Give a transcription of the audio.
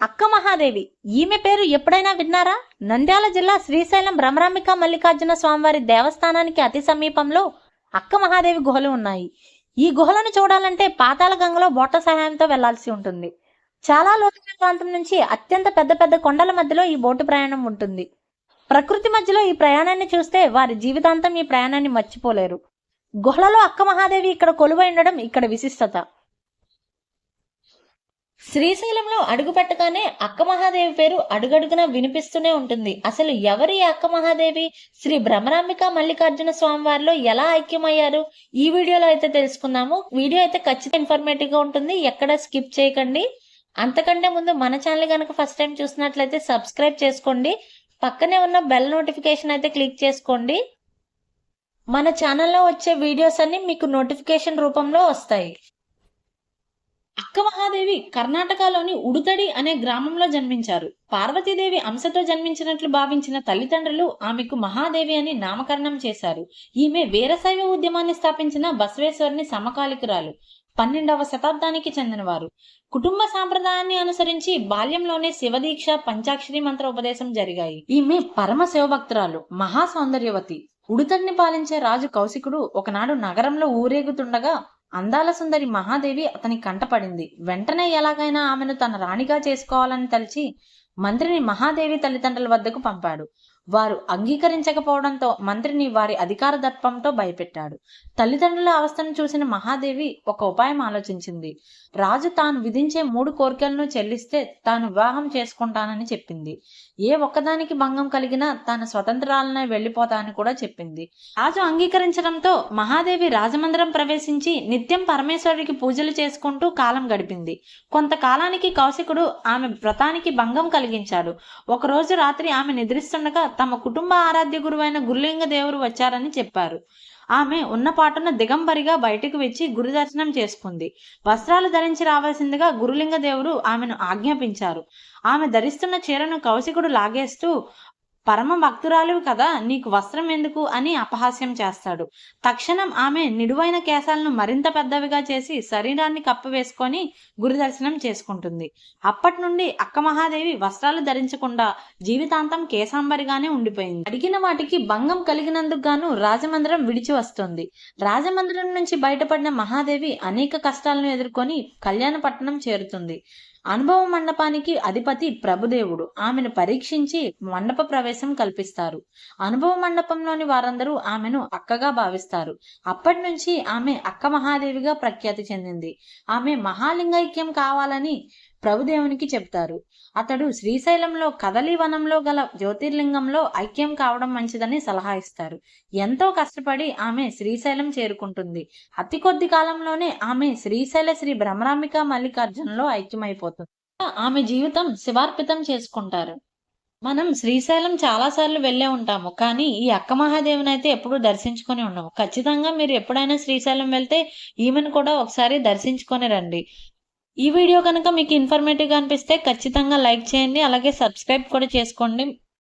అక్క మహాదేవి ఈమె పేరు ఎప్పుడైనా విన్నారా? నంద్యాల జిల్లా శ్రీశైలం భ్రమరాంబిక మల్లికార్జున స్వామివారి దేవస్థానానికి అతి సమీపంలో అక్క మహాదేవి గుహలు ఉన్నాయి. ఈ గుహలను చూడాలంటే పాతాళ గంగలో బోట సహాయంతో వెళ్ళాల్సి ఉంటుంది. చాలా లోతైన ప్రాంతం నుంచి అత్యంత పెద్ద పెద్ద కొండల మధ్యలో ఈ బోటు ప్రయాణం ఉంటుంది. ప్రకృతి మధ్యలో ఈ ప్రయాణాన్ని చూస్తే వారి జీవితాంతం ఈ ప్రయాణాన్ని మర్చిపోలేరు. గుహలలో అక్క మహాదేవి ఇక్కడ కొలువై ఉండడం ఇక్కడ విశిష్టత. శ్రీశైలంలో అడుగు పెట్టగానే అక్క మహాదేవి పేరు అడుగడుగున వినిపిస్తూనే ఉంటుంది. అసలు ఎవరి అక్క మహాదేవి? శ్రీ భ్రమరాంబిక మల్లికార్జున స్వామి వారిలో ఎలా ఐక్యమయ్యారు? ఈ వీడియోలో అయితే తెలుసుకుందాము. వీడియో అయితే ఖచ్చితంగా ఇన్ఫర్మేటివ్గా ఉంటుంది. ఎక్కడ స్కిప్ చేయకండి. అంతకంటే ముందు మన ఛానల్ కనుక ఫస్ట్ టైం చూసినట్లయితే సబ్స్క్రైబ్ చేసుకోండి. పక్కనే ఉన్న బెల్ నోటిఫికేషన్ అయితే క్లిక్ చేసుకోండి. మన ఛానల్లో వచ్చే వీడియోస్ అన్ని మీకు నోటిఫికేషన్ రూపంలో వస్తాయి. మహాదేవి కర్ణాటకలోని ఉడుతడి అనే గ్రామంలో జన్మించారు. పార్వతీదేవి అంశతో జన్మించినట్లు భావించిన తల్లిదండ్రులు ఆమెకు మహాదేవి అని నామకరణం చేశారు. ఈమె వీరశైవ ఉద్యమాన్ని స్థాపించిన బసవేశ్వరుని సమకాలికురాలు పన్నెండవ శతాబ్దానికి చెందినవారు. కుటుంబ సాంప్రదాయాన్ని అనుసరించి బాల్యంలోనే శివదీక్ష పంచాక్షరి మంత్ర ఉపదేశం జరిగాయి. ఈమె పరమ శివభక్తురాలు మహా సౌందర్యవతి. ఉడుతడిని పాలించే రాజు కౌశికుడు ఒకనాడు నగరంలో ఊరేగుతుండగా అందాల సుందరి మహాదేవి అతని కంటపడింది వెంటనే ఎలాగైనా ఆమెను తన రాణిగా చేసుకోవాలని తలిచి మంత్రిని మహాదేవి తల్లిదండ్రుల వద్దకు పంపాడు. వారు అంగీకరించకపోవడంతో మంత్రిని వారి అధికార దర్పంతో భయపెట్టాడు. తల్లిదండ్రుల అవస్థను చూసిన మహాదేవి ఒక ఉపాయం ఆలోచించింది. రాజు తాను విధించే మూడు కోరికలను చెల్లిస్తే తాను వివాహం చేసుకుంటానని చెప్పింది. ఏ ఒక్కదానికి భంగం కలిగినా తాను స్వతంత్రాలనే వెళ్ళిపోతానని కూడా చెప్పింది. రాజు అంగీకరించడంతో మహాదేవి రాజమందిరం ప్రవేశించి నిత్యం పరమేశ్వరుడికి పూజలు చేసుకుంటూ కాలం గడిపింది. కొంతకాలానికి కౌశికుడు ఆమె వ్రతానికి భంగం కలిగించాడు. ఒకరోజు రాత్రి ఆమె నిద్రిస్తుండగా తమ కుటుంబ ఆరాధ్య గురువైన గురులింగ దేవుడు వచ్చారని చెప్పారు. ఆమె ఉన్న పాటున దిగంబరిగా బయటకు వచ్చి గురు దర్శనం చేసుకుంది. వస్త్రాలు ధరించి రావాల్సిందిగా గురులింగ దేవుడు ఆమెను ఆజ్ఞాపించారు. ఆమె ధరిస్తున్న చీరను కౌశికుడు లాగేస్తూ పరమ భక్తురాలు కదా నీకు వస్త్రం ఎందుకు అని అపహాస్యం చేస్తాడు. తక్షణం ఆమె నిడువైన కేశాలను మరింత పెద్దవిగా చేసి శరీరాన్ని కప్పవేసుకొని గురుదర్శనం చేసుకుంటుంది. అప్పటి నుండి అక్క మహాదేవి వస్త్రాలు ధరించకుండా జీవితాంతం కేశాంబరిగానే ఉండిపోయింది. అడిగిన వాటికి భంగం కలిగినందుకు గాను రాజమందిరం విడిచి వస్తుంది. రాజమందిరం నుంచి బయటపడిన మహాదేవి అనేక కష్టాలను ఎదుర్కొని కళ్యాణపట్నం చేరుతుంది. అనుభవ మండపానికి అధిపతి ప్రభుదేవుడు. ఆమెను పరీక్షించి మండప ప్రవేశం కల్పిస్తారు. అనుభవ మండపంలోని వారందరూ ఆమెను అక్కగా భావిస్తారు. అప్పటి నుంచి ఆమె అక్క మహాదేవిగా ప్రఖ్యాతి చెందింది. ఆమె మహాలింగైక్యం కావాలని ప్రభుదేవునికి చెప్తారు. అతడు శ్రీశైలంలో కదలి వనంలో గల జ్యోతిర్లింగంలో ఐక్యం కావడం మంచిదని సలహా ఇస్తారు. ఎంతో కష్టపడి ఆమె శ్రీశైలం చేరుకుంటుంది. అతి కొద్ది కాలంలోనే ఆమె శ్రీశైల శ్రీ భ్రమరాంబిక మల్లికార్జునలో ఐక్యమైపోతుంది. ఆమె జీవితం శివార్పితం చేసుకుంటారు. మనం శ్రీశైలం చాలాసార్లు వెళ్ళే ఉంటాము కానీ ఈ అక్క మహాదేవిని అయితే ఎప్పుడూ దర్శించుకొని ఉండము. ఖచ్చితంగా మీరు ఎప్పుడైనా శ్రీశైలం వెళ్తే ఈమెను కూడా ఒకసారి దర్శించుకొని రండి. ఈ వీడియో కనుక మీకు ఇన్ఫర్మేటివ్గా అనిపిస్తే ఖచ్చితంగా లైక్ చేయండి అలాగే సబ్స్క్రైబ్ కూడా చేసుకోండి.